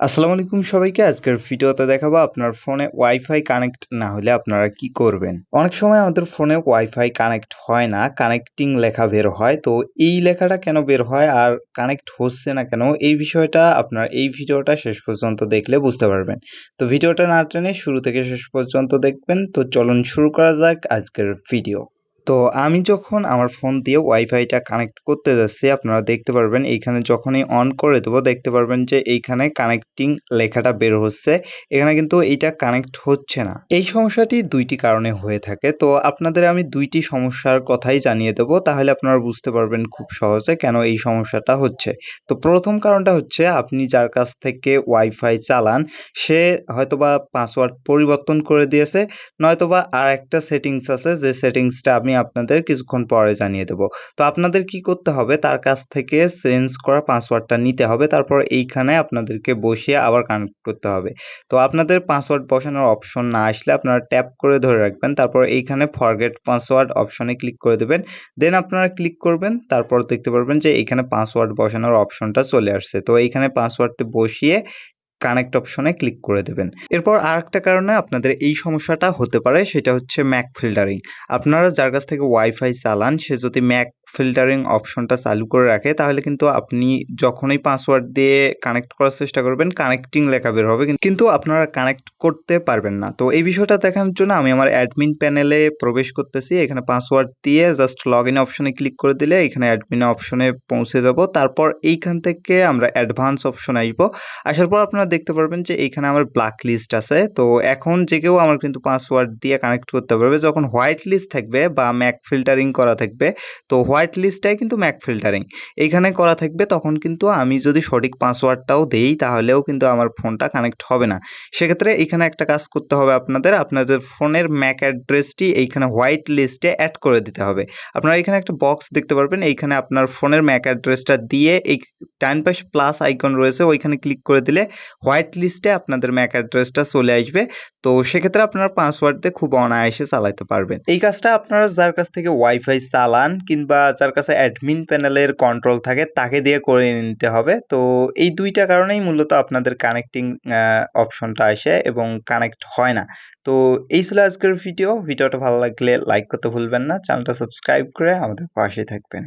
আসসালামু আলাইকুম সবাইকে। আজকের ভিডিওতে দেখাবো আপনার ফোনে ওয়াইফাই কানেক্ট না হলে আপনারা কি করবেন? অনেক সময় আমাদের ফোনে ওয়াইফাই কানেক্ট হয় না কানেক্টিং লেখা বের হয়। তো এই লেখাটা কেন বের হয় আর কানেক্ট হচ্ছে না কেন? এই বিষয়টা আপনার এই ভিডিওটা শেষ পর্যন্ত দেখলে বুঝতে পারবেন। তো ভিডিওটা না টেনে শুরু থেকে শেষ পর্যন্ত দেখবেন। তো চলুন শুরু করা যাক আজকের ভিডিও। তো আমি যখন আমার ফোন দিয়ে ওয়াইফাইটা কানেক্ট করতে যাচ্ছি, আপনারা দেখতে পারবেন এইখানে যখনই অন করে দেবো, দেখতে পারবেন যে এইখানে কানেক্টিং লেখাটা বের হচ্ছে। এখানে কিন্তু এইটা কানেক্ট হচ্ছে না। এই সমস্যাটি দুইটি কারণে হয়ে থাকে। তো আপনাদের আমি দুইটি সমস্যার কথাই জানিয়ে দেবো, তাহলে আপনারা বুঝতে পারবেন খুব সহজে কেন এই সমস্যাটা হচ্ছে। তো প্রথম কারণটা হচ্ছে, আপনি যার কাছ থেকে ওয়াইফাই চালান, সে হয়তোবা পাসওয়ার্ড পরিবর্তন করে দিয়েছে, নয়তোবা আর একটা সেটিংস আছে, যে সেটিংসটা আমি আপনাদের কিছুক্ষণ পরে জানিয়ে দেব। তো আপনাদের কি করতে হবে, তার কাছ থেকে চেঞ্জ করা পাসওয়ার্ডটা নিতে হবে, তারপর এইখানে আপনাদেরকে বসিয়ে আবার কানেক্ট করতে হবে। তো আপনাদের পাসওয়ার্ড বসানোর অপশন না আসলে আপনারা ট্যাপ করে ধরে রাখবেন, তারপর এইখানে ফরগেট পাসওয়ার্ড অপশনে ক্লিক করে দেবেন। দেন আপনারা ক্লিক করবেন, তারপর দেখতে পারবেন যে এইখানে পাসওয়ার্ড বসানোর অপশনটা চলে আসছে। তো এইখানে পাসওয়ার্ডটি বসিয়ে কানেক্ট অপশনে ক্লিক করে দেবেন। এরপর আর একটা কারণে আপনাদের এই সমস্যাটা হতে পারে, সেটা হচ্ছে ম্যাক ফিল্টারিং আপনারা যার কাছ থেকে ওয়াইফাই চালান, সে যদি ম্যাক ফিল্টারিং অপশনটা চালু করে রাখে, তাহলে কিন্তু আপনি যখনই পাসওয়ার্ড দিয়ে কানেক্ট করার চেষ্টা করবেন কানেক্টিং লেখা বের হবে, কিন্তু আপনারা কানেক্ট করতে পারবেন না। তো এই বিষয়টা দেখানোর জন্য আমি আমার অ্যাডমিন প্যানেলে প্রবেশ করতেছি, এখানে পাসওয়ার্ড দিয়ে জাস্ট লগ ইন অপশনে ক্লিক করে দিলে এখানে অ্যাডমিন অপশনে পৌঁছে যাব। তারপর এইখান থেকে আমরা অ্যাডভান্স অপশন আসব। আসার পর আপনারা দেখতে পারবেন যে এইখানে আমার ব্ল্যাক লিস্ট আছে। তো এখন যে কেউ আমার কিন্তু পাসওয়ার্ড দিয়ে কানেক্ট করতে পারবে, যখন হোয়াইট লিস্ট থাকবে বা ম্যাক ফিল্টারিং করা থাকবে, তো হোয়াইট লিস্টটাই কিন্তু ম্যাক ফিল্টারিং। এইখানে করা থাকবে তখন কিন্তু আমি যদি সঠিক পাসওয়ার্ডটাও দেই তাহলেও কিন্তু আমার ফোনটা কানেক্ট হবে না। সেক্ষেত্রে এখানে একটা কাজ করতে হবে আপনাদের আপনাদের ফোনের ম্যাক অ্যাড্রেসটি এইখানে হোয়াইট লিস্টে অ্যাড করে দিতে হবে। আপনারা এখানে একটা বক্স দেখতে পারবেন, এইখানে আপনার ফোনের ম্যাক অ্যাড্রেসটা দিয়ে এই ডান পাশে প্লাস আইকন রয়েছে, ওইখানে ক্লিক করে দিলে হোয়াইট লিস্টে আপনাদের ম্যাক অ্যাড্রেসটা চলে আসবে। তো সেক্ষেত্রে আপনার পাসওয়ার্ড দিয়ে খুব অনায়াসে চালাতে পারবেন। এই কাজটা আপনারা যার কাছ থেকে ওয়াইফাই চালান কিংবা যার কাছে অ্যাডমিন প্যানেলের কন্ট্রোল থাকে, তাকে দিয়ে করে নিতে হবে। তো এই দুইটা কারণেই মূলত আপনাদের কানেক্টিং অপশনটা আসে এবং কানেক্ট হয় না। তো এই ছিল আজকের ভিডিও ভিডিওটা ভালো লাগলে লাইক করতে ভুলবেন না। চ্যানেলটা সাবস্ক্রাইব করে আমাদের পাশে থাকবেন।